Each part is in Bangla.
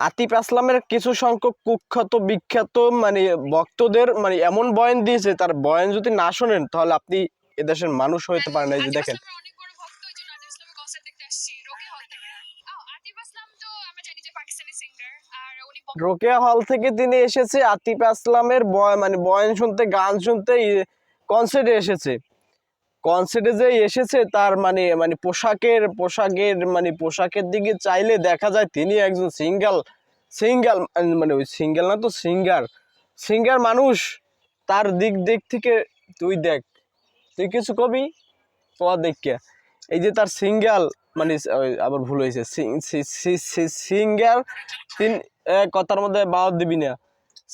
আতিফ আসলামের কিছু সংখ্যক কুখ্যাত বিখ্যাত মানে ভক্তদের মানে এমন বয়ান দিয়েছে তার বয়ান যদি না শোনেন তাহলে আপনি এদেশের মানুষ হইতে পারেন এই যে দেখেন। রোকেয়া হল থেকে। তিনি এসেছে আতিফ আসলামের বয় মানে বয়ান শুনতে গান শুনতে কনসার্টে এসেছে। কনসার্টে যে এসেছে, তার মানে মানে পোশাকের পোশাকের মানে পোশাকের দিকে চাইলে দেখা যায় তিনি একজন সিঙ্গেল সিঙ্গেল মানে ওই সিঙ্গেল না তো সিঙ্গার সিঙ্গার মানুষ। তার দিক দিক থেকে তুই দেখ, তুই কিছু কবি তোমার দেখকে এই যে তার সিঙ্গেল মানে আবার ভুল হয়েছে সিঙ্গার তিন কথার মধ্যে বাদ দিবি না।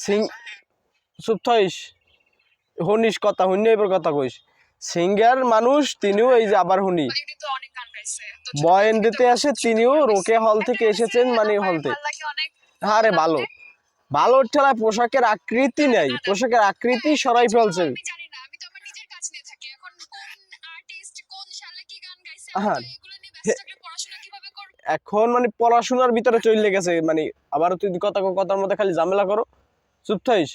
সিং চুপ থইস শুনিস কথা শুনি এবার কথা কইস। সিঙ্গার মানুষ তিনিও এই যে আবার শুনি উনি কিন্তু অনেক গান গাইছে তো বয়ান দিতে আসে তিনিও রোকে হল থেকে এসেছেন মানে হল থেকে। হ্যাঁ রে ভালো। ভালো ঠেলায় পোশাকের আকৃতি নেই। পোশাকের আকৃতি সরাই ফেলছে। হ্যাঁ। এখন মানে পড়াশোনার ভিতরে চলে গেছে মানে আবার তুই কথা কথার মধ্যে খালি ঝামেলা করো। চুপ থাইস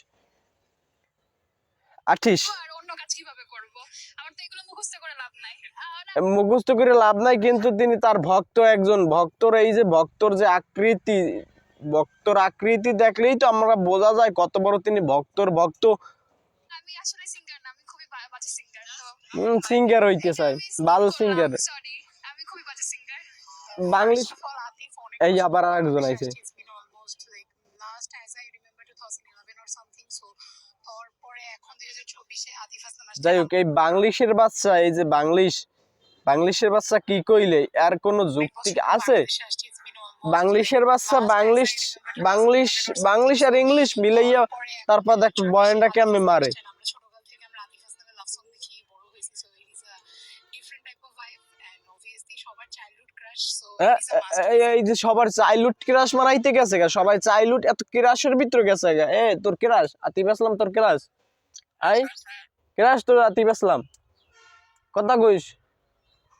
আঠিস আর অন্য কাজ কীভাবে করব আমার তো এগুলো মুখস্থ করে লাভ নাই আহ, না, মুখস্থ করে লাভ নাই কিন্তু তিনি তার ভক্ত একজন ভক্তর এই যে ভক্তর যে আকৃতি ভক্তর আকৃতি দেখলেই তো আমরা বোঝা যায় কত বড় তিনি ভক্তর ভক্ত আমি আসলে সিঙ্গার না আমি খুবই বাজে সিঙ্গার তো সিঙ্গার হইতে চাই ভালো সিঙ্গার সরি আমি খুবই বাজে এই আবার আরেকজন আইছে It's been almost like last as I remember 2011 or something. So তারপরে এখন 2024 এ আতিফ আসলাম আসছে। যাই হোক এই বাংলিশের বাচ্চা এই যে বাংলিশ বাংলিশের বাচ্চা কি কইলে? আর কোনো যুক্তি আছে? বাংলিশের বাচ্চা বাংলিশ বাংলিশ বাংলিশ আর ইংলিশ মিলাইয়া তারপর দেখ বয়ানটা কেমনে মারে। এই এই যে সবার চাইল্ডহুড ক্রাশ মারাইতে গেছে গা সবাই চাইল্ডহুড এত ক্রাশের ভিতরে গেছে গা। এ তোর ক্রাশ আতিফ আসলাম তোর ক্রাশ আই ক্রাশ তোর আতিফ আসলাম। কথা কইস।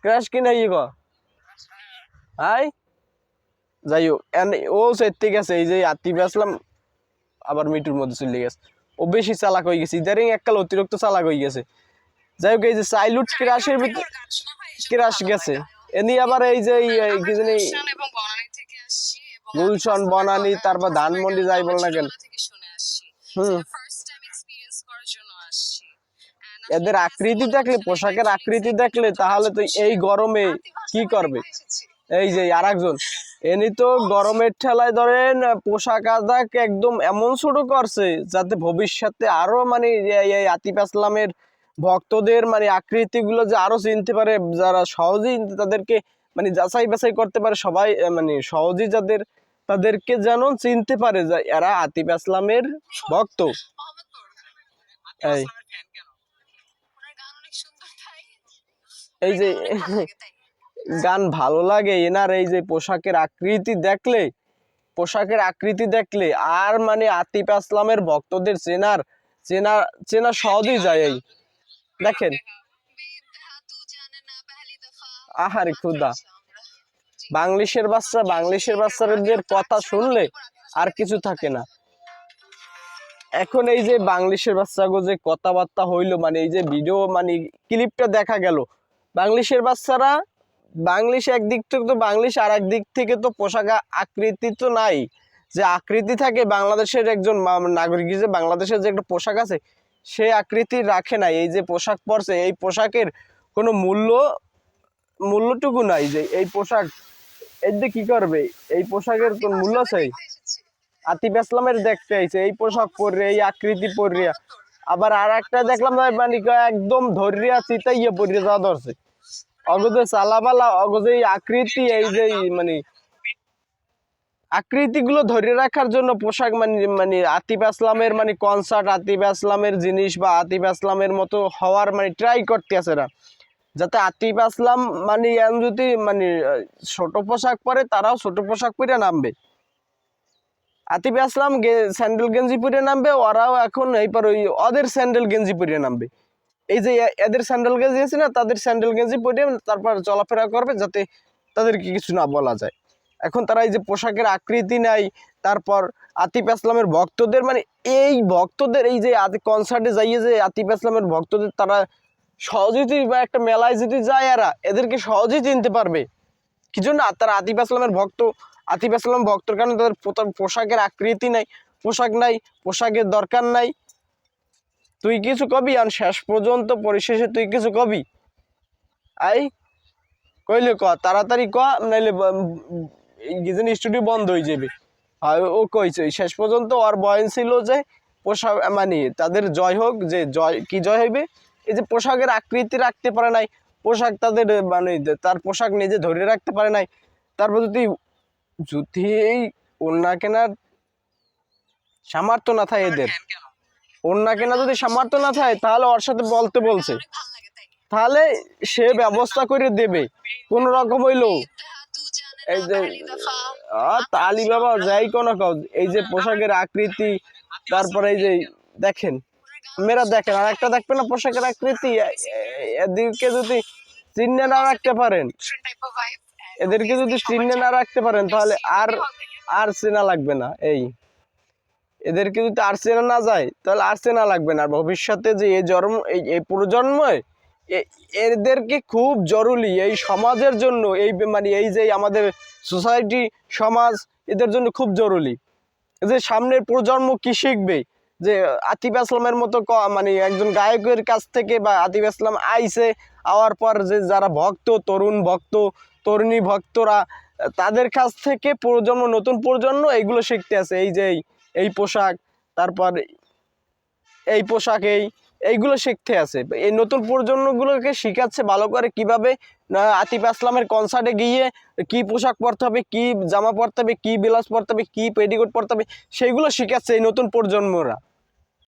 ক্রাশ কি নাই ক আই যাই হোক ও সেতে গেছে এই যে আতিফ আসলাম আবার মিটুর মধ্যে চলে গেছে। ও বেশি চালাক হয়ে গেছে ইদারিং এককাল অতিরিক্ত চালাক হয়ে গেছে। যাই হোক এই যে চাইল্ডহুড ক্রাশের ভিতরে ক্রাশ গেছে। এনি আবার এই যে কি জানি গুলশন বনানী তারপর ধানমন্ডি যাই বল না কেন? হুম। এদের আকৃতি দেখলে, পোশাকের আকৃতি দেখলে তাহলে তো এই গরমে কি করবে? এই যে আর একজন এনি তো গরমের ঠেলায় ধরেন, পোশাক আদাক একদম এমন ছোট করছে যাতে ভবিষ্যতে আরও মানে এই- আতিফ আসলামের ভক্তদের মানে আকৃতিগুলো যে আরও চিনতে পারে, যারা সহজেই তাদেরকে মানে যাচাই বাছাই করতে পারে, সবাই মানে সহজেই যাদের, তাদেরকে যেন চিনতে পারে যে এরা আতিফ আসলামের ভক্ত। এই ওনার গান অনেক সুন্দর তাই এই যে গান ভালো লাগে এনার এই যে পোশাকের আকৃতি দেখলে পোশাকের আকৃতি দেখলে আর মানে আতিফ আসলামের ভক্তদের চেনার চেনা চেনা সহজেই যায় এই। দেখেন। বেইন্তহা তু জানে না পহলি দফা আহারে খুদা বাংলিশের বাচ্চা বাংলিশের বাচ্চাদের কথা শুনলে আর কিছু থাকে না। এখন এই যে বাংলিশের বাচ্চাগো যে কথাবার্তা হইল মানে এই যে ভিডিও মানে ক্লিপটা দেখা গেল বাংলিশের বাচ্চারা বাংলিশ একদিক থেকে তো বাংলিশ আর এক দিক থেকে তো পোশাক আকৃতি তো নাই। যে আকৃতি থাকে বাংলাদেশের একজন নাগরিক হিসেবে বাংলাদেশের যে একটা পোশাক আছে সে আকৃতি রাখে নাই। এই যে পোশাক পরছে এই পোশাকের কোনো মূল্য মূল্যটুকু নাই যে এই পোশাক এর দিয়ে কি করবে? এই পোশাকের কোন মূল্য আছে? আতিফ ইসলামের দেখতে আইছে এই পোশাক পরে এই আকৃতি পরে আবার আর একটা দেখলাম না মানে কয় একদম ধরিয়া চিতাইয়া পরে যাওয়া ধরছে। অগজে চালাবালা অগজে আকৃতি এই যে মানে আকৃতিগুলো ধরে রাখার জন্য পোশাক মানে মানে আতিফ আসলামের মানে কনসার্ট আতিফ আসলামের জিনিস বা আতিফ আসলামের মতো হওয়ার মানে ট্রাই করতে আছে না যাতে আতিফ আসলাম মানে যদি মানে ছোট পোশাক পরে তারাও ছোট পোশাক পরে নামবে। আতিফ আসলাম স্যান্ডেল গেঞ্জি পরে নামবে, ওরাও এখন এইবার ওই ওদের স্যান্ডেল গেঞ্জি পরে নামবে। এই যে এদের স্যান্ডেল গেঞ্জি আছে না, তাদের স্যান্ডেল গেঞ্জি পরে তারপর চলাফেরা করবে যাতে তাদেরকে কিছু না বলা যায়। এখন তারা এই যে পোশাকের আকৃতি নাই, তারপর আতিফ আসলামের ভক্তদের মানে এই ভক্তদের, এই যে কনসার্টে যাইয়ে যে আতিফ আসলামের ভক্তদের, তারা সহজেই বা একটা মেলায় যদি যায় এরা, এদেরকে সহজেই চিনতে পারবে। কি জন্য? তারা আতিফ আসলামের ভক্ত আতিফ আসলাম ভক্তর কারণে তাদের পোশাকের আকৃতি নাই, পোশাক নাই, পোশাকের দরকার নাই। তুই কিছু কবি? আর শেষ পর্যন্ত পরিশেষে তুই কিছু কবি? আই, কইলে ক, তাড়াতাড়ি ক, নাইলে এই স্টুডিও বন্ধ হয়ে যাবে। ও কইছে, শেষ পর্যন্ত ওর বয়ন ছিল যে পোশাক মানে তাদের জয় হোক, যে জয়, কি জয় হইবে? এই যে পোশাকের আকৃতি রাখতে পারে নাই, পোশাক তাদের মানে তার পোশাক নিজে ধরে রাখতে পারে নাই। তারপর যদি যদি এই ওন্না কেনার সামর্থ্য না থাকে এদের ওন্না কেনা যদি সামর্থ্য না থাকে, তাহলে ওর সাথে বলতে বলছে। তাহলে সে ব্যবস্থা করে দেবে। কোন রকম হইল, এই যে তালি বাবা, যাই কোনো এই যে পোশাকের আকৃতি, তারপরে এই যে, দেখেন, মেয়েরা দেখেন, আর একটা দেখবে না পোশাকের আকৃতি, এ- এ- যদি চিহ্নে না রাখতে পারেন। এদেরকে যদি চিহ্নে না রাখতে পারেন তাহলে আর আর চেনা লাগবে না এই। এদেরকে যদি আর চেনা না যায় তাহলে আর চেনা লাগবে না। আর ভবিষ্যতে যে এই জন্ম এই এই প্রজন্মে এদেরকে খুব জরুরি এই সমাজের জন্য এই মানে এই যে আমাদের সোসাইটি সমাজ এদের জন্য খুব জরুরি। যে সামনের প্রজন্ম কি শিখবে? যে আতিফ আসলামের মতো ক- মানে একজন গায়কের কাছ থেকে বা আতিফ আসলাম আইসে আওয়ার পর যে যারা ভক্ত তরুণ ভক্ত তরুণী ভক্তরা, তাদের কাছ থেকে প্রজন্ম, নতুন প্রজন্ম এইগুলো শিখতে আছে। এই যে এই- পোশাক, তারপর এই পোশাক, এই, এইগুলো শিখতে আছে। এই নতুন প্রজন্মগুলোকে শিখাচ্ছে ভালো করে কীভাবে আতিফ আসলামের কনসার্টে গিয়ে কি পোশাক পরতে হবে, কি জামা পরতে হবে, কি ব্লাউজ পরতে হবে, কি পেডিকোট পরতে হবে, সেইগুলো শিখাচ্ছে এই নতুন প্রজন্মরা।